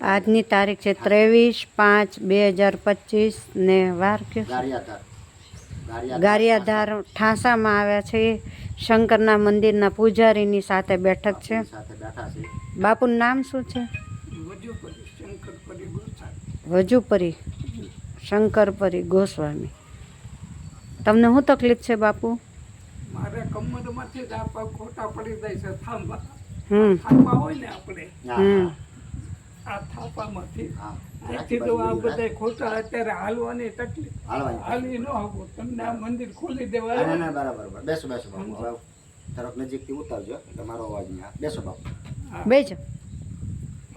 આજની તારીખ છે ત્રેવીસ પાંચ બે હજાર પચીસ ને વાર કે ગારિયાધાર. ઠાસામાં આવ્યા છે. શંકરના મંદિરના પૂજારીની સાથે બેઠક છે. બાપુનું નામ શું છે? વજુપરી શંકરપરી ગોસ્વામી. તમને શું તકલીફ છે બાપુ? મારે કમરમાંથી જ આ પગ ખોટા પડી જાય છે થાંભા. હમ. થાંભા હોય ને આપણે. હમ આ થાપામાંથી. આથી તો આ બધા ખોટા અત્યારે હાલવાની તકલીફ. હાલવી ન આવું તમને આ મંદિર ખોલી દેવા ના, ના, બરાબર. બેસો બેસો બાપુ. હવે થોડોક નજીકથી ઉતારજો. એટલે મારો અવાજ નહીં બેસો બાપુ. બેસો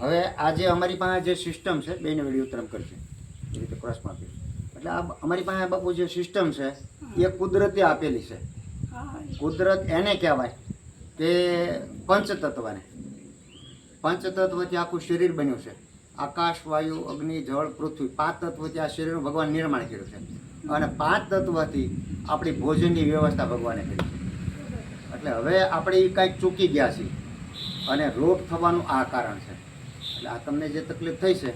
હવે આજે અમારી પાસે જે સિસ્ટમ છે બેને વીડિયો ઉત્તરમ કરશે. એ રીતે ક્રોસમાં આપી એટલે આ અમારી પાસે બાપુ જે સિસ્ટમ છે એ કુદરતે આપેલી છે. કુદરત એને કહેવાય કે પંચતત્વને. પંચતત્વથી આખું શરીર બન્યું છે. આકાશ, વાયુ, અગ્નિ, જળ, પૃથ્વી પાંચ તત્વથી આ શરીરનું ભગવાન નિર્માણ કર્યું છે. અને પાંચ તત્વથી આપણી ભોજનની વ્યવસ્થા ભગવાને કરી છે. એટલે હવે આપણે એ કાંઈક ચૂકી ગયા છીએ. અને રોગ થવાનું આ કારણ છે. એટલે આ તમને જે તકલીફ થઈ છે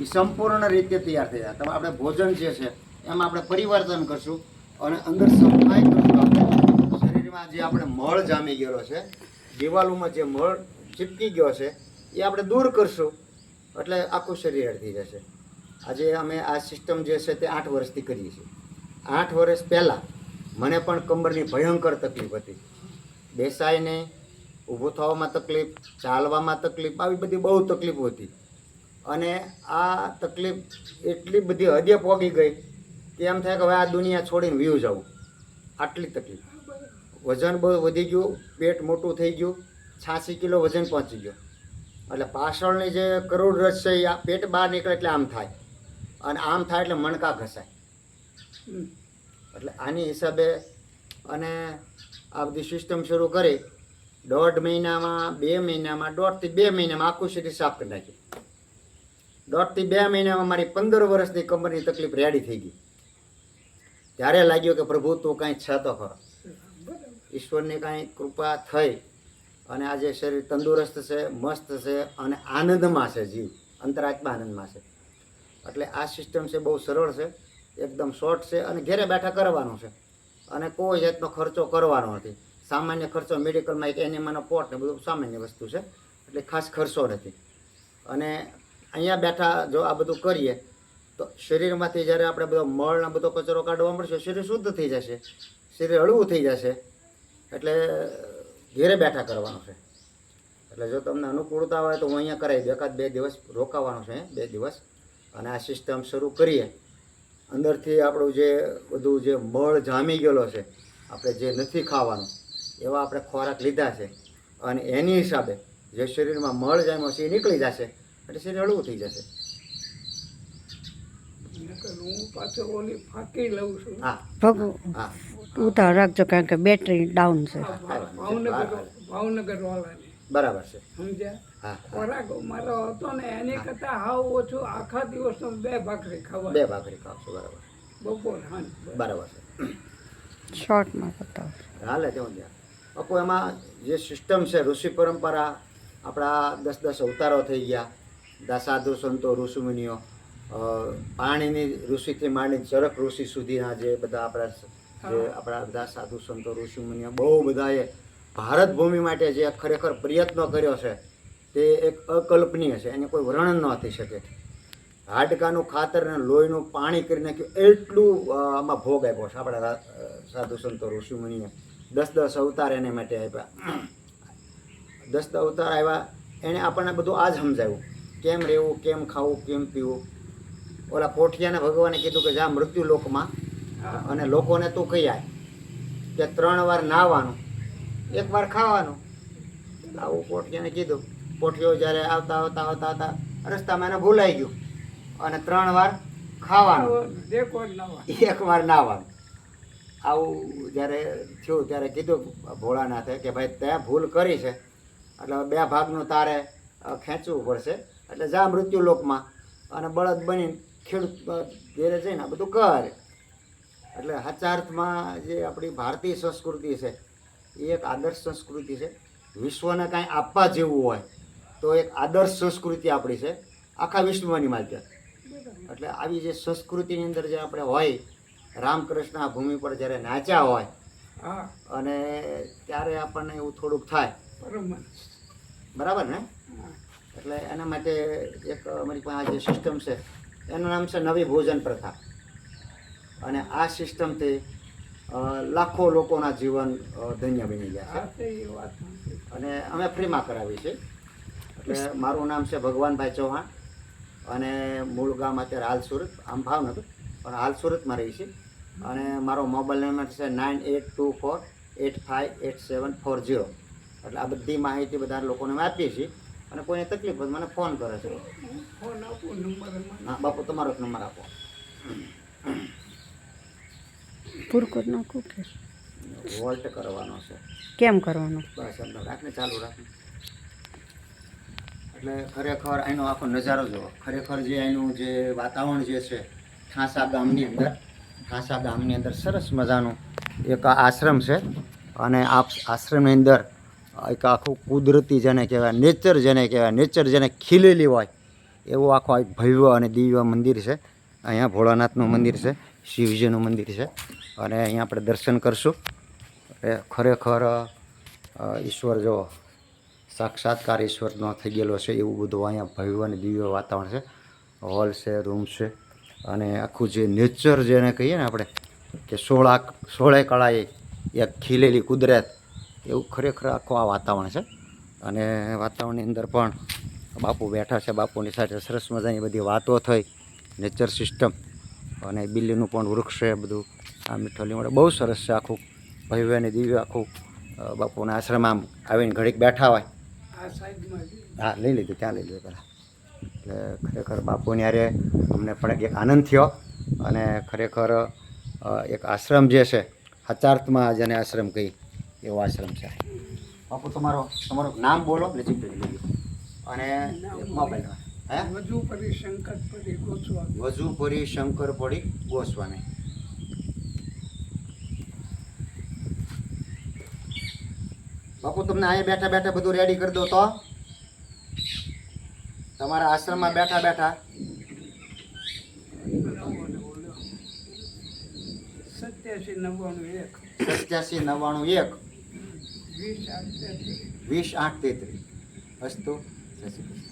એ સંપૂર્ણ રીતે તૈયાર થઈ જાય. તમે આપણે ભોજન જે છે, એમાં આપણે પરિવર્તન કરશું અને અંદર સફાઈ કરશું. શરીરમાં જે આપણે મળ જામી ગયેલો છે, દિવાલોમાં જે મળ ચીપકી ગયો છે એ આપણે દૂર કરશું. એટલે આખું શરીર થઈ જશે. આજે અમે આ સિસ્ટમ જે છે તે આઠ વર્ષથી કરીએ છીએ. આઠ વર્ષ પહેલાં મને પણ કમરની ભયંકર તકલીફ હતી. બેસાઈને ઊભું થવામાં તકલીફ, ચાલવામાં તકલીફ, આવી બધી બહુ તકલીફો હતી. અને આ તકલીફ એટલી બધી હદે પોગી ગઈ કે એમ થાય કે હવે આ દુનિયા છોડીને વ્યૂ જવું આટલી તકલીફ. વજન બહુ વધી ગયું, પેટ મોટું થઈ ગયું, છ્યાસી કિલો વજન પહોંચી ગયો. એટલે પાછળની જે કરોડરજ છે એ આ પેટ બહાર નીકળે એટલે આમ થાય. અને આમ થાય એટલે મણકા ઘસાય. એટલે આની હિસાબે અને આ બધી સિસ્ટમ શરૂ કરી દોઢ મહિનામાં બે મહિનામાં દોઢથી બે મહિનામાં આખું સિટી સાફ કરી નાખી દોઢથી બે મહિનામાં મારી પંદર વર્ષની કમરની તકલીફ રેડી થઈ ગઈ. ત્યારે લાગ્યું કે પ્રભુ તું કાંઈ છે તો ખરો. ઈશ્વરની કાંઈ કૃપા થઈ અને આજે શરીર તંદુરસ્ત છે, મસ્ત છે અને આનંદમાં છે જીવ, અંતરાત્મા આનંદમાં છે. એટલે આ સિસ્ટમ છે બહુ સરળ છે, એકદમ શોર્ટ છે અને ઘેરે બેઠા કરવાનું છે. અને કોઈ જાતનો ખર્ચો કરવાનો નથી. સામાન્ય ખર્ચો મેડિકલમાં એક એનિમાનો પોટ ને બધું સામાન્ય વસ્તુ છે, એટલે ખાસ ખર્ચો નથી. અને અહીંયા બેઠા જો આ બધું કરીએ, તો શરીરમાંથી જ્યારે આપણે બધો મળને બધો કચરો કાઢવા મળશે, શરીર શુદ્ધ થઈ જશે. શરીર હળવું થઈ જશે. એટલે ઘેરે બેઠા કરવાનું છે. એટલે જો તમને અનુકૂળતા હોય તો હું અહીંયા કરાવી દઉં. એકાદ બે દિવસ રોકાવાનું છે બે દિવસ. અને આ સિસ્ટમ શરૂ કરીએ. અંદરથી આપણું જે બધું જે મળ જામી ગયેલો છે આપણે જે નથી ખાવાનું એવા આપણે ખોરાક લીધા છે. અને એની હિસાબે જે શરીરમાં મળ જામ્યો છે એ નીકળી જશે. એટલે શરીર હળવું થઈ જશે. હું પાછો ઓલી ફાંકી લઉં છું. હા. ભગુ હા. ઉતાર રાખજો કારણ કે બેટરી ડાઉન છે. ભાવનગર ભાવનગર વાળાની. બરાબર છે. સમજ્યા? ખોરાક મારો હતો ને એની કરતા હાવ ઓછું આખા દિવસનો બે ભાખરી ખાવા બે ભાખરી ખાવશો બરાબર. બપોર હાંજ બરાબર છે. શોર્ટમાં બતાવો હાલે તેવું ત્યાં બાપુ એમાં જે સિસ્ટમ છે ઋષિ પરંપરા આપણા દસ દસ અવતારો થઈ ગયા. દા સાધુ સંતો ઋષિમુનિઓ પાણીની ઋષિથી માંડી ચરક ઋષિ સુધીના જે બધા આપણા જે આપણા બધા સાધુ સંતો ઋષિમુનિઓ બહુ બધાએ ભારત ભૂમિ માટે જે ખરેખર પ્રયત્ન કર્યો છે તે એક અકલ્પનીય છે એને કોઈ વર્ણન ન થઈ શકે. હાડકાનું ખાતર અને લોહીનું પાણી કરી નાખ્યું એટલું આમાં ભોગ આપ્યો છે. આપણા સાધુ સંતો ઋષિમુનિએ દસ દસ અવતાર એને માટે આપ્યા. દસ દસ અવતાર આવ્યા એણે આપણને બધું આ જ સમજાવ્યું કેમ રહેવું કેમ ખાવું કેમ પીવું? ઓલા પોઠિયાને ભગવાને કીધું કે જા મૃત્યુ લોકમાં અને લોકોને તું કહી આય કે ત્રણ વાર નાહવાનું એક વાર ખાવાનું. આવું પોઠિયાને કીધું. પોઠિયો જ્યારે આવતા આવતા આવતા આવતા રસ્તામાં એને ભૂલાઈ ગયું. અને ત્રણ વાર ખાવાનું. એક વાર નાવાનું. આવું જ્યારે થયું ત્યારે કીધું ભોળાનાથે કે ભાઈ તે ભૂલ કરી છે. એટલે બે ભાગનું તારે ખેંચવું પડશે. એટલે જા મૃત્યુ લોકમાં અને બળદ બની ખેડૂત ઘેરે જઈને આ બધું કરે. એટલે હાચા અર્થમાં જે આપણી ભારતીય સંસ્કૃતિ છે એ એક આદર્શ સંસ્કૃતિ છે. વિશ્વને કાંઈ આપવા જેવું હોય તો એક આદર્શ સંસ્કૃતિ આપણી છે. આખા વિશ્વની માલકે એટલે આવી જે સંસ્કૃતિની અંદર જે આપણે હોય રામકૃષ્ણ આ ભૂમિ પર જ્યારે નાચ્યા હોય અને ત્યારે આપણને એવું થોડુંક થાય. બરોબર. ને? એટલે એના માટે એક અમારી પાસે જે સિસ્ટમ છે એનું નામ છે નવી ભોજન પ્રથા. અને આ સિસ્ટમથી લાખો લોકોના જીવન ધન્ય બની ગયા છે. અને અમે ફ્રીમાં કરાવી છે એટલે મારું નામ છે ભગવાનભાઈ ચૌહાણ અને મૂળ ગામ અત્યારે હાલ સુરત આમ ભાવનગર પણ હાલ સુરતમાં રહી છે અને મારો મોબાઈલ નંબર છે nine eight two four eight five eight seven four zero. એટલે આ બધી માહિતી બધા લોકોને અમે આપીએ છીએ. અને કોઈને તકલીફ હોય મને ફોન કરે છે. હા બાપુ તમારો નંબર આપો. પૂરું કરી નાખું કે? વોલ્ટ કરવાનો છે. કેમ કરવાનું? બસ અંદર રાખને ચાલુ રાખને. એટલે ખરેખર એનો આખો નજારો જોવો ખરેખર જે એનું જે વાતાવરણ જે છે ઠાંસા ગામની અંદર ઠાંસા ગામની અંદર સરસ મજાનું એક આશ્રમ છે. અને આ આશ્રમની અંદર એક આખું કુદરતી જેને કહેવાય નેચર જેને કહેવાય નેચર જેને ખીલેલી હોય એવું આખો એક ભવ્ય અને દિવ્ય મંદિર છે. અહીંયા ભોળાનાથનું મંદિર છે, શિવજીનું મંદિર છે. અને અહીંયા આપણે દર્શન કરશું. એ ખરેખર ઈશ્વર જો સાક્ષાત્કાર ઈશ્વરનો થઈ ગયેલો છે, એવું બધું અહીંયા ભવ્ય અને દિવ્ય વાતાવરણ છે. હોલ છે, રૂમ છે. અને આખું જે નેચર જેને કહીએ ને આપણે, કે સોળા સોળે કળાએ એક ખીલેલી કુદરત, એવું ખરેખર આખું આ વાતાવરણ છે. અને વાતાવરણની અંદર પણ બાપુ બેઠા છે, બાપુની સાથે સરસ મજાની બધી વાતો થઈ. નેચર સિસ્ટમ અને બિલ્લીનું પણ વૃક્ષ છે બધું. આ મીઠો મળે બહુ સરસ છે આખું ભવ્ય અને દિવ્ય આખું બાપુના આશ્રમ આમ આવીને ઘડીક બેઠા હોય. હા લઈ લીધું ત્યાં લઈ લીધું પહેલાં એટલે ખરેખર બાપુની હારે અમને પણ એક આનંદ થયો અને ખરેખર એક આશ્રમ જે છે હચાર્થમાં જેને આશ્રમ કહી એવો આશ્રમ છે. બાપુ તમારો તમારું નામ બોલો લઈ અને મોબાઈલ હે? પરી સંકટ પરી ગોસ્વામી શંકર ગોસ્વામી. બાપુ તમને અહીંયા બેઠા બેઠા બધું રેડી કરી દો તો. તમારા આશ્રમમાં બેઠા બેઠા. સત્યાસી નવ્વાણું એક. સત્યાસી નવ્વાણું એક. વીસ આઠ તેત્રીસ. વીસ આઠ તેત્રીસ. અસ્તુ. જય શ્રી કૃષ્ણ.